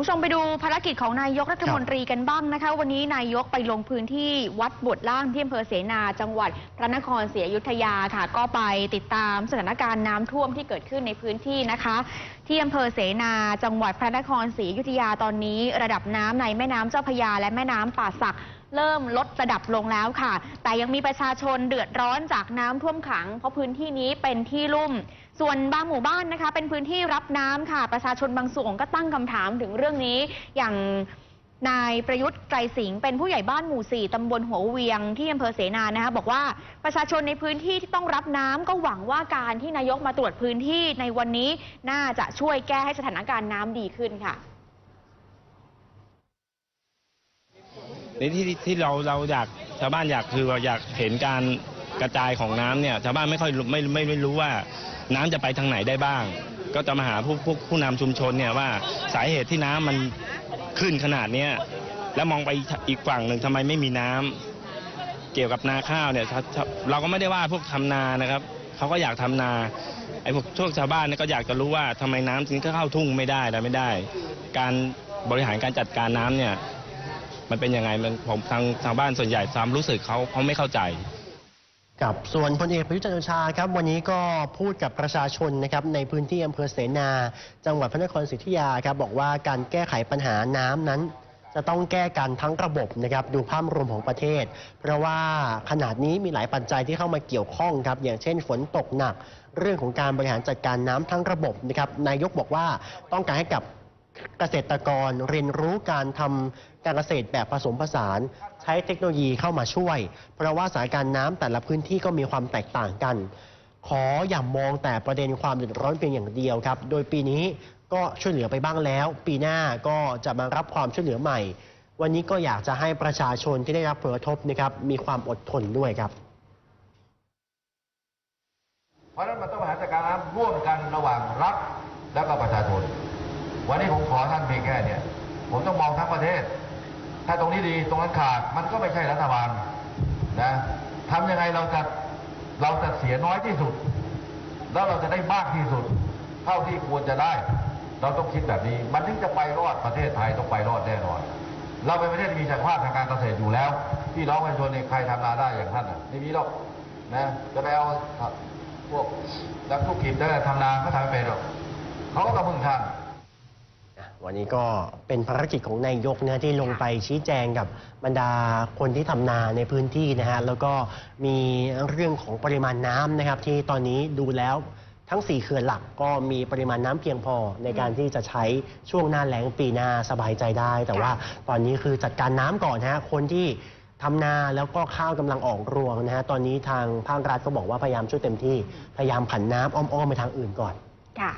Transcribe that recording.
คุณผู้ชมไปดูภารกิจของนายกรัฐมนตรีกันบ้างนะคะ วันนี้นายกไปลงพื้นที่วัดบุตรล่างที่อำเภอเสนาจังหวัดพระนครศรีอยุธยาค่ะ ก็ไปติดตามสถานการณ์น้ำท่วมที่เกิดขึ้นในพื้นที่นะคะ ที่อำเภอเสนาจังหวัดพระนครศรีอยุธยาตอนนี้ ระดับน้ำในแม่น้ำเจ้าพระยาและแม่น้ำป่าสัก เริ่มลดระดับลงแล้วค่ะ แต่ยังมีประชาชนเดือดร้อนจากน้ำท่วมขัง เพราะพื้นที่นี้เป็นที่ลุ่ม ส่วนบางหมู่บ้านนะคะ เป็นพื้นที่รับน้ำค่ะ ประชาชนบางส่วนก็ตั้งคำถามถึงเรื่องนี้อย่าง นายประยุทธ์ไกรสิงห์เป็นผู้ใหญ่บ้านหมู่ 4 ตำบลหัวเวียงที่อำเภอเสนานะคะบอกว่าประชาชนในพื้นที่ที่ต้องรับน้ำก็หวังว่าการที่นายกมาตรวจพื้นที่ในวันนี้น่าจะช่วยแก้ให้สถานการณ์น้ำดีขึ้นค่ะ ในที่ที่เราเราอยากชาวบ้านอยากคือว่าอยากเห็นการกระจายของน้ำเนี่ยชาวบ้านไม่ค่อยรู้ไม่ไม่ไม่รู้ว่าน้ำจะไปทางไหนได้บ้าง ก็จะมาหาผู้ผู้ผู้นำชุมชนเนี่ยว่าสาเหตุที่น้ำมัน ขึ้นขนาดเนี้ยแล้วมองไปอีกฝั่งหนึ่งทำไมไม่มีน้ำเกี่ยวกับนาข้าวเนี่ยเราก็ไม่ได้ว่าพวกทำนานะครับเขาก็อยากทำนาไอ้พวกพวกชาวบ้านเนี่ยก็อยากจะรู้ว่าทำไมน้ำถึงเข้าทุ่งไม่ได้แล้วไม่ได้ การบริหารการจัดการน้ำเนี่ยมันเป็นยังไงมันผมทางทางบ้านส่วนใหญ่ความรู้สึกเขาเขาไม่เข้าใจ กับส่วนพลเอกประยุทธ์จันทร์โอชาครับวันนี้ก็พูดกับประชาชนนะครับในพื้นที่อำเภอเสนา จังหวัดพระนครศรีอยุธยาครับบอกว่าการแก้ไขปัญหาน้ำนั้น จะต้องแก้กันทั้งระบบนะครับดูภาพรวมของประเทศ เพราะว่าขนาดนี้มีหลายปัจจัยที่เข้ามาเกี่ยวข้องครับอย่างเช่นฝนตกหนัก เรื่องของการบริหารจัดการน้ำทั้งระบบนะครับนายกบอกว่าต้องการให้กับ เกษตรกรเรียนรู้การทำการเกษตรแบบผสมผสาน ใช้เทคโนโลยีเข้ามาช่วย เพราะว่าสถานการณ์น้ำแต่ละพื้นที่ก็มีความแตกต่างกัน ขออย่ามองแต่ประเด็นความเดือดร้อนเพียงอย่างเดียวครับ โดยปีนี้ก็ช่วยเหลือไปบ้างแล้ว ปีหน้าก็จะมารับความช่วยเหลือใหม่ วันนี้ก็อยากจะให้ประชาชนที่ได้รับผลกระทบนะครับมีความอดทนด้วยครับเพราะฉะนั้นมันต้องบริหารจัดการน้ำร่วมกันระหว่างรัฐแล้วก็ประชาชน วันนี้ผมขอท่านเพียงแค่เนี่ยผมต้องมองทั้งประเทศ ถ้าตรงนี้ดีตรงนั้นขาดมันก็ไม่ใช่รัฐบาลนะทำยังไงเราจะเราจะเสียน้อยที่สุด แล้วเราจะได้มากที่สุด เท่าที่ควรจะได้ เราต้องคิดแบบนี้ มันถึงจะไปรอดประเทศไทยต้องไปรอดแน่นอน เราเป็นประเทศที่มีศักยภาพทางการเกษตรอยู่แล้วพี่น้องประชาชนเนี่ยใครทำนาได้อย่างท่านไม่มีหรอกนะจะไปเอาพวกนักธุรกิจได้ทำนาก็ทำไม่เป็นหรอกเขาก็ต้องพึ่งท่าน วันนี้ก็เป็นภารกิจของนายกนะที่ลงไปชี้แจงกับบรรดาคนที่ทำนาในพื้นที่นะฮะแล้วก็มีเรื่องของปริมาณน้ำนะครับ ที่ตอนนี้ดูแล้วทั้ง 4 เขื่อนหลักก็มีปริมาณน้ำเพียงพอในการที่จะใช้ช่วงหน้าแล้งปีหน้าสบายใจได้ แต่ว่าตอนนี้คือจัดการน้ำก่อนนะฮะคนที่ทำนาแล้วก็ข้าวกำลังออกรวงนะฮะตอนนี้ทางภาครัฐก็บอกว่าพยายามช่วยเต็มที่พยายามผันน้ำอ้อมๆไปทางอื่นก่อนค่ะ